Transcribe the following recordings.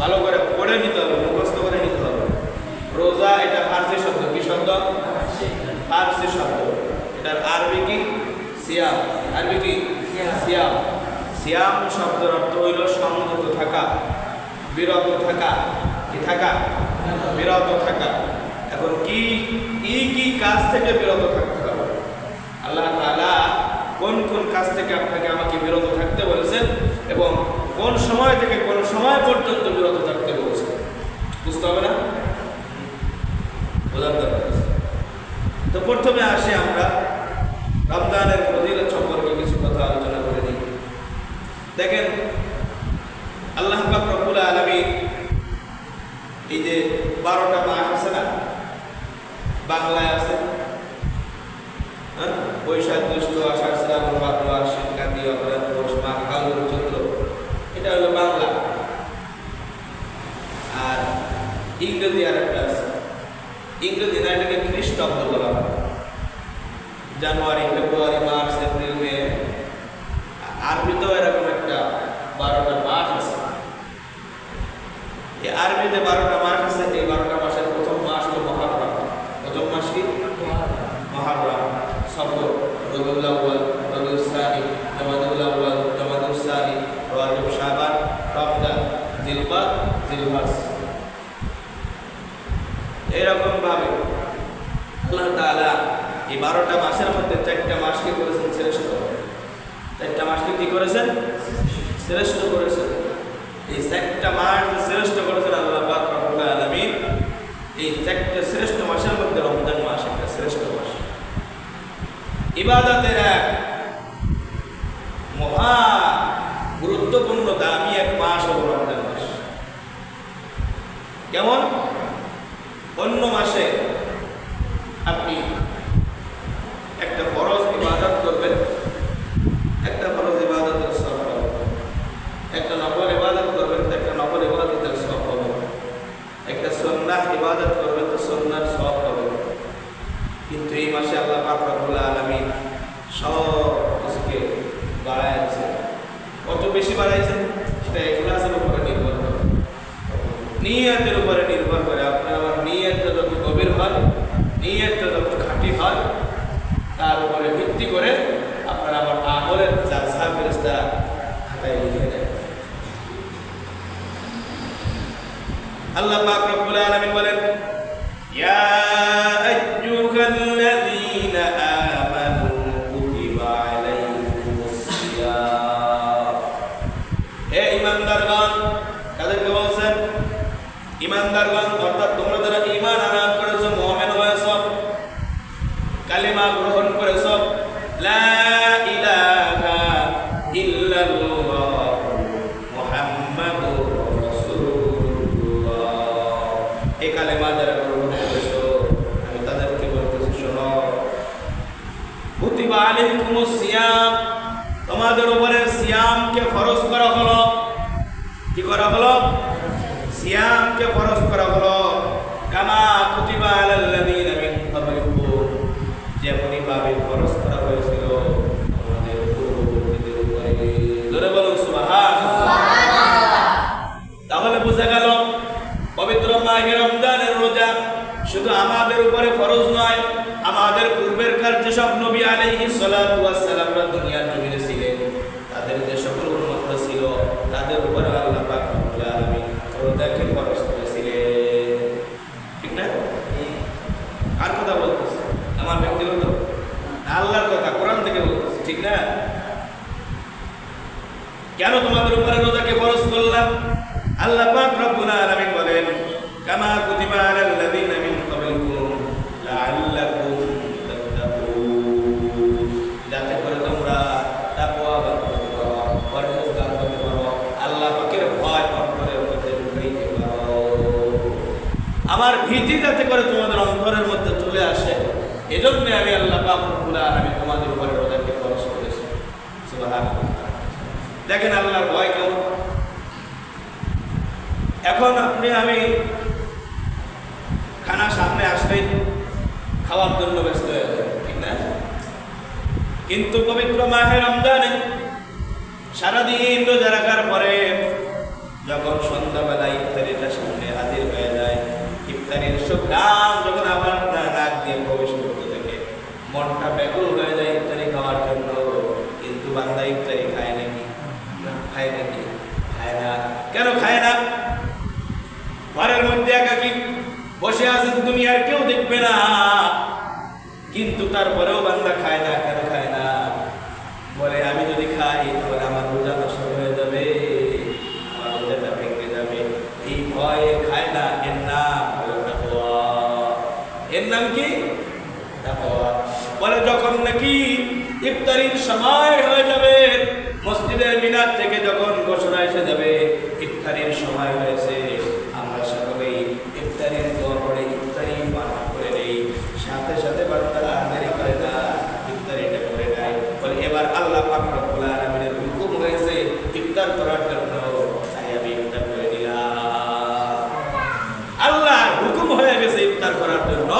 ভালো করে পড়ে নিতে হবে মুখস্থ করে নিতে হবে। রোজা এটা ফার্সি শব্দ কি শব্দ? ফার্সি শব্দ। এটার আরবি কি? সিয়াম। আরবি কি? সিয়াম। সিয়াম। শব্দের অর্থ হইল সংযত থাকা বিরত থাকা। কি থাকা? বিরত থাকা। এখন কি কি কি কাজ থেকে বিরত থাকতে হবে? আল্লাহ তাআলা কোন কোন কাজ থেকে আপনাকে আমাকে বিরত থাকতে বলেছেন? এবং কোন সময় থেকে কোন সময় পর্যন্ত বিরত থাকতে বলেছেন বুঝতে হবে না? বোঝার দরকার তো প্রথমে আসি আমরা রমজানের ফজিলত সম্পর্কে কিছু কথা আলোচনা করে নিই। দেখেন, আল্লাহ পাক রব্বুল আলামিন এই যে বারোটা মাস আছে না, বাংলায় আছে খ্রিস্টাব্দ বলা হয় জানুয়ারি, ফেব্রুয়ারি, মার্চ, এপ্রিল, মে। আরবিতেও এরকম একটা বারোটা মাস আছে। এই আরবিতে বারোটা মাস আছে এই বারোটা মাসের প্রথম মাস হলো মহারম প্রথম মাস কি মহারম সফর রবিউল আউয়াল রবিউল সানি জামাদুল আউয়াল জামাদুল সানি রজব শাবান রমজান জিলবাদ জিলহাস এরকম ভাবে আল্লাহ তাআলা এই বারোটা মাসের মধ্যে চারটা মাসকে করেছেন? শ্রেষ্ঠ। চারটা মাসকে কি করেছেন? শ্রেষ্ঠ করেছেন। এই চারটা মাস যে শ্রেষ্ঠ করেছেন আল্লাহ এই চারটা শ্রেষ্ঠ মাসের মধ্যে রমজান মাস একটা শ্রেষ্ঠ মাস। ইবাদতের এক মহা গুরুত্বপূর্ণ, দামি এক মাস হল রমজান মাস। কেমন? অন্য মাসে আপনি একটা ফরজ ইবাদত করবেন একটা ফরজ ইবাদতের সব পাবেন একটা নফল ইবাদত করবেন তো একটা নফল ইবাদতের সব পাবেন একটা সন্ন্যাহ ইবাদত করবেন তো সন্ন্যার সব পাবেন কিন্তু এই মাসে আল্লাহ পাক রব্বুল আলামিন সব কিছুকে বাড়াইছে কত বেশি বাড়াইছে সেটা ইখলাসের উপরে নির্ভর করে নিয়তের উপরে নির্ভর করে আপনার আমার নিয়তটা যত গভীর হয় নিয়তটা যত খাঁটি হয় তার উপরে ভিত্তি করে আপনার আমার আমলের যা যা ফেরেস্তা খাতায় লিখে আল্লাহ পাক রব্বুল আলামিন বলেন, ইয়া আইয়ুহাল্লাযীনা আমানু বলছেন? এই কালিমা যারা গ্রহণ করেছ আমি তাদেরকে বলতেছি শোনো কুতিবা আলাইকুমুস সিয়াম, তোমাদের উপরে সিয়ামকে ফরজ করা হলো। কি করা হলো? সিয়ামকে ফরজ করা হলো। কামা আলাল্লাযীনা মিন ক্বাবলিকুম যেমনই ভাবে খরচ করা হয়েছিল মাহে রমজানের রোজা শুধু আমাদের উপরে ফরজ নয়, আমাদের পূর্বের কার যেসব নবী আলহি সালামরা দুনিয়ার নবীরে ছিলেন, তাদের যে সকল উন্মত ছিল, তাদের উপরে আল্লাহ পাক আলমী রোজাকে ফরজ করেছিলেন। ঠিক না? আর কথা বলতেছে, আমার ব্যক্তিগত আল্লাহর কথা কোরআন থেকে বলতেছে, ঠিক না? কেন তোমাদের উপরে রোজাকে ফরজ করলাম? আল্লাহ পাক যাতে করে তোমাদের অন্তরের মধ্যে চলে আসে, এজন্য আমি আল্লাহ পাক রব্বুল আলামিন তোমাদের উপরে রোজাকে ফরজ করেছি। দেখেন আল্লাহর ভয় কেমন? এখন আপনি, আমি খানা সামনে আসলেই খাওয়ার জন্য ব্যস্ত হয়ে যায় ঠিক না? কিন্তু পবিত্র মাহে রমজানে সারাদিন রোজা রাখার পরে যখন সন্ধ্যাবেলা ইফতারিটা ইফতারির সুগ্রাম যখন আবার নাক দিয়ে প্রবেশ করতে থাকে। মনটা ব্যাকুল হয়ে যায় ইফতারি খাওয়ার জন্য। কিন্তু বান্দা ইফতারি খায় নাকি খায় নাকি খায় না। কেন খায় না? ঘরের মধ্যে একাকি বসে আছেন দুনিয়ার কেউ দেখবে না। কিন্তু তারপরেও বান্দা খায় না, কেন খায় না? বলে, আমি যদি খাই তাহলে আমার রোজা নষ্ট হয়ে যাবে আমার রোজাটা ভেঙে যাবে এই ভয়ে খায় না এর নাম হলো তাকওয়া। এর নাম কি তাকওয়া। বলে যখন নাকি ইফতারির সময় হয়ে যাবে মসজিদের মিনার থেকে যখন ঘোষণা এসে যাবে, ইফতারির সময় হয়েছে। আমরা সকলেই ইফতারির দোয়া পড়ে ইফতারি পান করে নেই সাথে সাথে বার্তারা দেরি করে না ইফতারিটা করে নেয় বলে এবার আল্লাহ পাক রব্বুল আলামিনের হুকুম হয়েছে ইফতার করার জন্য তাই আমি ইফতার করে নিলাম আল্লাহর হুকুম হয়ে গেছে ইফতার করার জন্য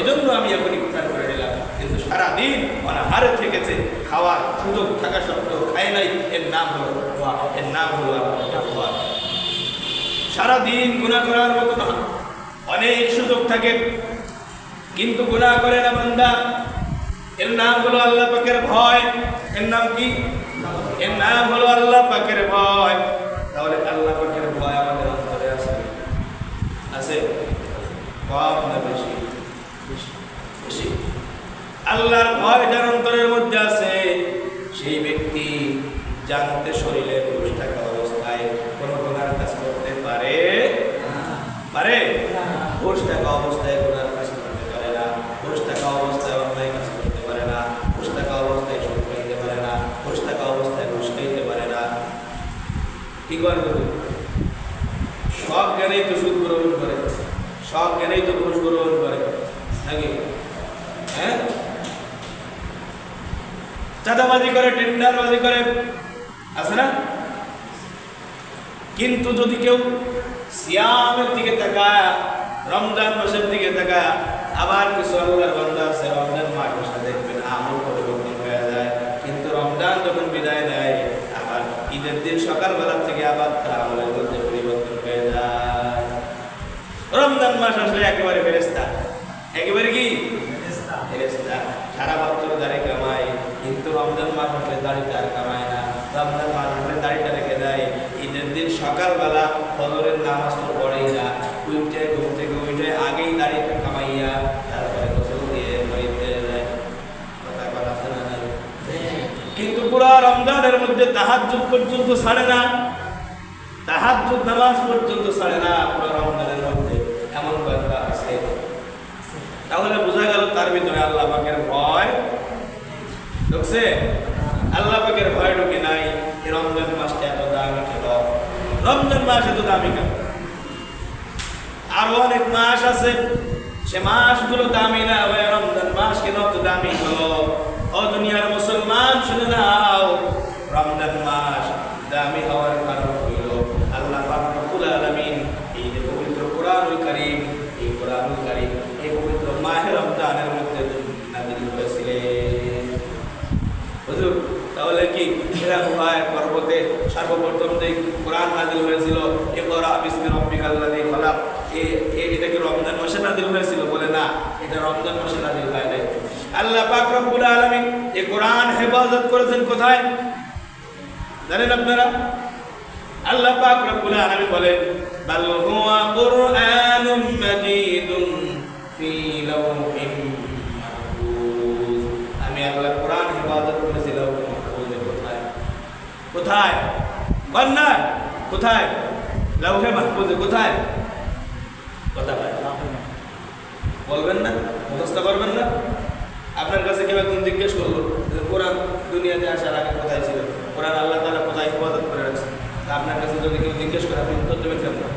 এজন্য আমি এখন ইফতার করে নিলাম কিন্তু সারাদিন অনাহারে থেকেছে খাওয়ার সুযোগ থাকা সত্ত্বেও খায় নাই এর নাম হলো তাকওয়া, এর নাম হলো তাকওয়া। সারাদিন গুণা করার মতো না। অনেক সুযোগ থাকে। কিন্তু গুণা করে না বান্দা। এর নাম হলো আল্লাহ পাকের ভয়। এর নাম কি? এর নাম হলো আল্লাহ পাকের ভয়। তাহলে আল্লাহ পাকের ভয় আমাদের অন্তরে আছে। আছে? কম না বেশি। বেশি। আল্লাহর ভয় যার অন্তরের মধ্যে আছে সেই ব্যক্তি জানতে শরীরে ঘুষ থাকা অবস্থায় কোনো গুণার কাজ করতে পারে? পারে? ঘুষ থাকা অবস্থায় গুণার কাজ করতে পারে না। ঘুষ থাকা অবস্থায় অন্যায় কাজ করতে পারে না। ঘুষ থাকা অবস্থায় সুদ খাইতে পারে না। ঘুষ থাকা অবস্থায় ঘুষ খাইতে পারে না। কি করবে সব জ্ঞানেই তো সুদ গ্রহণ করে। সব জ্ঞানেই তো ঘুষ গ্রহণ করে। নাকি? হ্যাঁ? চাঁদাবাজি করে, টেন্ডারবাজি করে আছে না? কিন্তু যদি কেউ সিয়ামের দিকে তাকায়, রমজান মাসের দিকে তাকায়, আবার কিছু আল্লাহর বান্দা আছে, রমজান মাস মাসে দেখবেন আমল পরিবর্তন হয়ে যায়। কিন্তু রমজান যখন বিদায় নেয়, আবার ঈদের দিন সকালবেলা থেকে আবার তার আমলের মধ্যে পরিবর্তন হয়ে যায়। রমজান মাস আসলে একেবারে ফেরেস্তা একেবারে কি? ফেরেস্তা সারা বছর দাড়ি কামায়, কিন্তু রমজান মাস আসলে দাড়িটা আর কামায় রমজান মাস আসলে দাড়িটা রেখে দেয়। ঈদের দিন সকালবেলা ফজরের নামাজ তো পড়েই না। উইটে ঘুম থেকে উইটে আগেই দাড়িটা কামাইয়া তারপরে গোসল দিয়ে যায়। কথা আছে না কিন্তু পুরো রমজানের মধ্যে তাহাজ্জুদ পর্যন্ত ছাড়ে না। তাহাজ্জুদ নামাজ পর্যন্ত ছাড়ে না পুরো রমজানের মধ্যে। এমন বান্দা আছে। তাহলে বোঝা গেল তার ভিতরে আল্লাহ পাকের ভয়। ঢুকছে? আল্লাহ পাকের ভয় ঢুকে নাই এই রমজান মাসটা এত দামি কেন? রমজান মাস এত দামি কেন? আরও অনেক মাস আছে, সে মাসগুলো দামি না ভাই রমজান মাস কেন অত দামি হলো ও দুনিয়ার মুসলমান শুনে নাও, রমজান মাস দামি হওয়ার কারণ হইল আল্লাহ পাক রব্বুল আলামিন এই যে পবিত্র কোরআনুল কারীম এই কোরআনুল কারীম এই পবিত্র মাহে রমজানের মধ্যে নাযিল করেছিলেন হুজুর তাহলে কি এরা গুহায় পর্বতে সর্বপ্রথম যে কোরআন নাজিল হয়েছিল ইকরা বিসমি রাব্বিকাল্লাযী খলাক এ এ- এটা কি রমজান মাসে নাজিল হয়েছিল বলে না এটা রমজান মাসে নাজিল হয় নাই আল্লাহ পাক রব্বুল আলামিন এই কোরআন হেফাজত করেছেন কোথায়? জানেন আপনারা? আল্লাহ পাক রব্বুল আলামিন বলেন, বাল হুয়া কুরআনুম মাজিদুন ফি লাওহিন মাহফুজ। আমি আল্লাহ কোরআন হেফাজত করেছি লাউহে মাহফুজে কোথায়? কোথায়? না কোথায়? লাউহে মাহফুজে কোথায়? কথা বলবেন না? মুখস্থ করবেন না? আপনার কাছে কেউ একজন জিজ্ঞেস করল কোরআন দুনিয়াতে আসার আগে কোথায় ছিল? কোরআন আল্লাহ তালা কোথায় হিফাজত করে রাখছে? আপনার কাছে যদি কেউ জিজ্ঞেস করে, আপনি উত্তর দেবেন কেমন?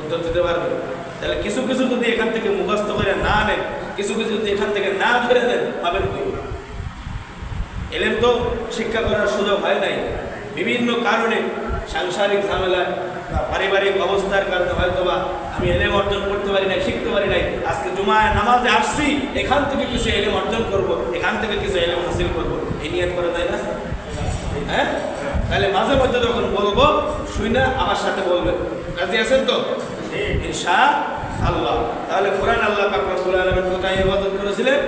উত্তর দিতে পারবেন। তাহলে কিছু কিছু যদি এখান থেকে মুখস্থ করে না নেন, কিছু কিছু যদি এখান থেকে না ধরে নেন, পাবেন কই? এলেন তো শিক্ষা করার সুযোগ হয় নাই। বিভিন্ন কারণে সাংসারিক ঝামেলায় বা পারিবারিক অবস্থার কারণে হয়তো বা আমি এলেম অর্জন করতে পারি নাই, শিখতে পারি নাই। আজকে জুমায় নামাজে আসছি, এখান থেকে কিছু এলেম অর্জন করব, এখান থেকে কিছু এলেম হাসিল করব। এই নিয়ত করা যায় না? হ্যাঁ? তাহলে মাঝে মধ্যে যখন বলব শুই না আমার সাথে বলবেন রাজি আছেন তো? আল্লাহ তাহলে কোরআন আল্লাহ পাক রব্বুল আলামিন কোথায় ইবাদত করেছিলেন?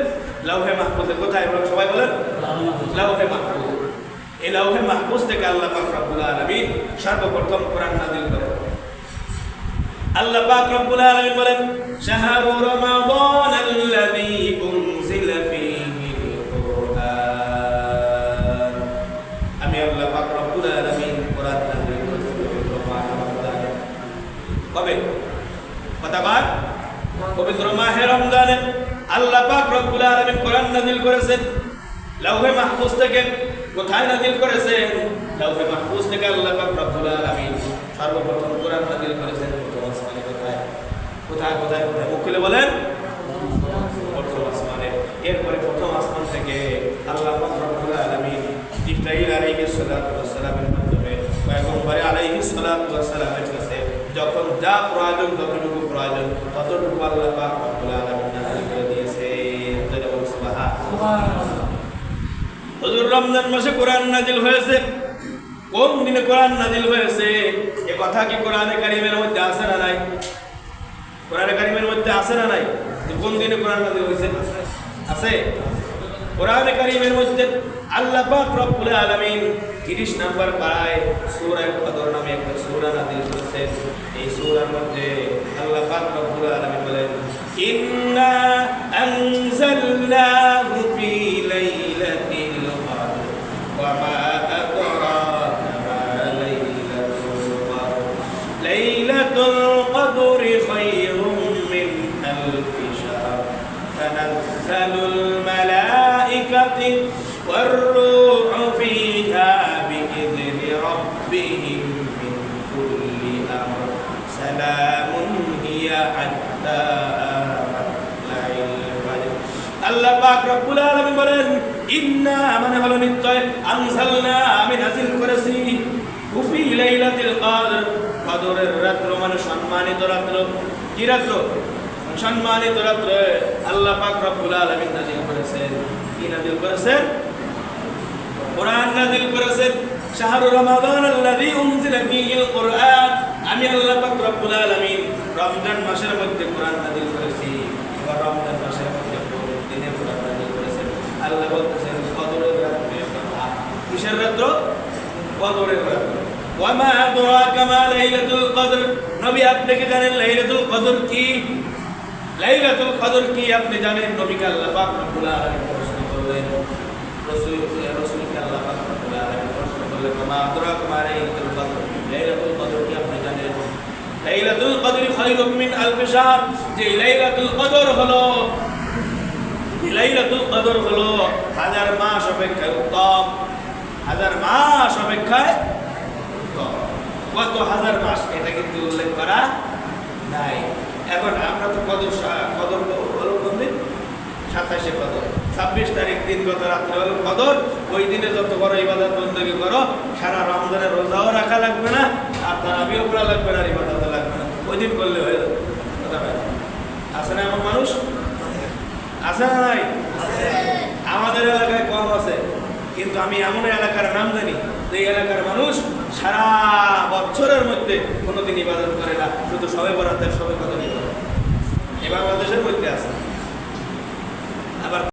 লাউহে মাহফুজে। কোথায় সবাই বলেন? লাউহে মাহফুজ। এই লাউহে মাহফুজ থেকে আল্লাহ পাক রব্বুল আলামিন সর্বপ্রথম কোরআন নাযিল করেন। আল্লাহ পাক রব্বুল আলামিন বলেন, শাহরু রমাদান আল্লাযী উনজিলা ফীহিল কুরআন আমি আল্লাহ পাক রব্বুল আলামিন কোরআন নাযিল করেছি মাহে রমজানে। কবে? কথা কয়? পবিত্র মাহে রমজানে। আল্লাহ পাক রব্বুল আলামিন কোরআন নাযিল করেছেন। লাউহে মাহফুজ থেকে কোথায় নাযিল করেছেন? লাউহে মাহফুজ থেকে আল্লাহ পাক রব্বুল আলামিন সর্বপ্রথম কোরআন নাযিল করেছেন। কোথায় বলেন। প্রথম আসমানে। এরপরে প্রথম আসমান থেকে আল্লাহ রব্বুল আলামিন সালামের মাধ্যমে পয়গম্বর ওয়াস সালামের কাছে যখন যা প্রয়োজন, যতটুকু প্রয়োজন, ততটুকু আল্লাহ করে দিয়েছে। হুজুর, রমজান কোরআন নাজিল হয়েছে। কোন দিনে কোরআন নাজিল হয়েছে? এ কথা কি কোরআনে কারিমের মধ্যে আছে না নাই? কোরআনে কারিমের মধ্যে আছে না নাই? কোন দিনে কোরআন নাজিল হয়েছে? আছে? কোরআনে কারিমের মধ্যে আল্লাহ পাক রব্বুল আলামিন 30 নাম্বার পারায় সূরা কদর নামে একটা সূরা নাজিল করেছেন। এই সূরার মধ্যে আল্লাহ পাক রব্বুল আলামিন বলেন, ইন্না আনজালনাহু الملائكة والروح فيها بإذن ربهم من كل أمر سلام هي حتى مطلع الفجر আল্লাহ পাক রব্বুল আলামিন বলেন ইন্না মানে হলো নিশ্চয় আনজালনা আমি নাজিল করেছি কুফি লাইলাতুল কদর কদরের রাত্র মানে সম্মানিত রাত্র কি রাত্র সম্মানিত রাত্রে আল্লাহ পাক রব্বুল আলামিন নাজিল করেছেন। কি নাজিল করেছেন? কোরআন নাজিল করেছেন। শাহরু রমাদান আল্লাযী উনজিলা ফীহিল কুরআন। আমি আল্লাহ পাক রব্বুল আলামিন রমজান মাসের মধ্যে কোরআন নাজিল করেছি। এবার রমজান মাসের মধ্যে দিনে কোরআন নাজিল করেছেন। আল্লাহ বলতেছেন, কদরের রাত্রে কিসের রাত্র? কদরের রাত্র। ওয়ামা আদরাকা মা লাইলাতুল কদর। নবী আপনি কি জানেন, লাইলাতুল কদর কি? লাইলাতুল কদর কি আপনি জানেন? নবীকে আল্লাহ পাক রব্বুল আলামিন প্রশ্ন করলেন। রাসূল রাসূলকে আল্লাহ পাক রব্বুল আলামিন প্রশ্ন করলেন মা আদরাকা মা লাইলাতুল কদর? লাইলাতুল কদর কি আপনি জানেন? লাইলাতুল কদর খায়রুম মিন আলফি শাহর। যে লাইলাতুল কদর হলো লাইলাতুল কদর হলো হাজার মাস অপেক্ষায় উত্তম। হাজার মাস অপেক্ষায় কত হাজার মাস এটা কিন্তু উল্লেখ করা নাই। এখন আমরা তো কদর সা- কদর হলো কোন দিন? সাতাশে কদর ছাব্বিশ তারিখ দিন গত রাত্রে হলো কদর ওই দিনে যত বড় ইবাদত বন্দী করো, সারা রমজানের রোজাও রাখা লাগবে না, আর তারাবিও করা লাগবে না ইবাদত লাগবে না। ওই দিন করলে হয়ে যাবে। আছে না এমন মানুষ? আছে না নাই? আমাদের এলাকায় কম আছে। কিন্তু আমি এমন এলাকার নাম জানি, যে এলাকার মানুষ সারা বছরের মধ্যে কোনোদিন ইবাদত করে না। শুধু সবে বরাতের সবে কথা E vai proteger muito dessa.